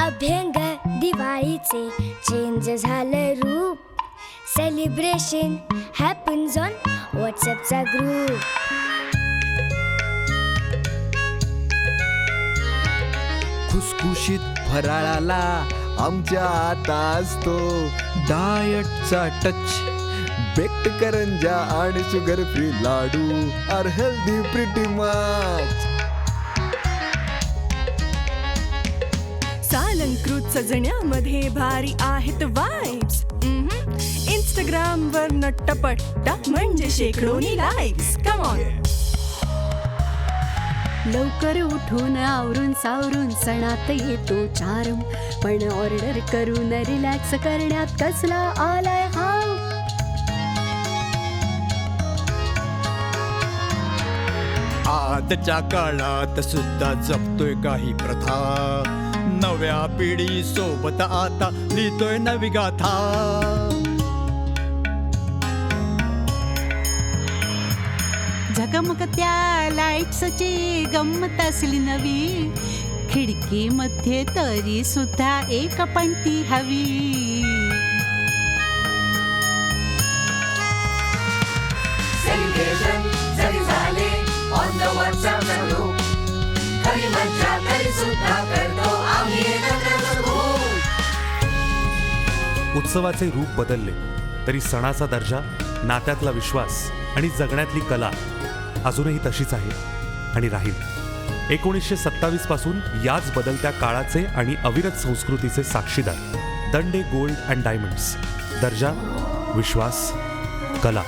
अभ्यंग दिवाळीचे चेंज झालं रूप. सेलिब्रेशन हॅपन्स ऑन व्हॉट्सअपचा ग्रुप खुसखुशीत फराळाला आमच्या आता असतो डायटचा टच बेक्ट करंजा आणि शुगर फ्री लाडू आर हेल्दी प्रिटी मच सालंकृत सजण्यामध्ये भारी आहेत वाईब्स इंस्टाग्राम वर नट्टपट्टा म्हणजे शेकडोनी लाईक्स कमॉन लवकर उठून आवरून सावरून सणात येतो चारम. पण ऑर्डर करून रिलॅक्स करण्यात कसला आलाय हा आजच्या काळात सुद्धा जपतोय काही प्रथा. नव्या पिढी सोबत आता लिहितोय नवी गाथा. झगमगत्या लाईट्सची गंमत असली नवी. खिडकीमध्ये तरी सुद्धा एक पणती हवी. सेलिब्रेशन जरी झाले ऑन द व्हॉट्सअप ग्रुप खरी मज्जा तरी सुद्धा करतो. उत्सवाचे रूप बदलले. तरी सणाचा दर्जा नात्यातला विश्वास आणि जगण्यातली कला अजूनही तशीच आहे आणि राहील. एकोणीसशे सत्तावीसपासून याच बदलत्या काळाचे आणि अविरत संस्कृतीचे साक्षीदार दंडे गोल्ड अँड डायमंड्स. दर्जा विश्वास कला.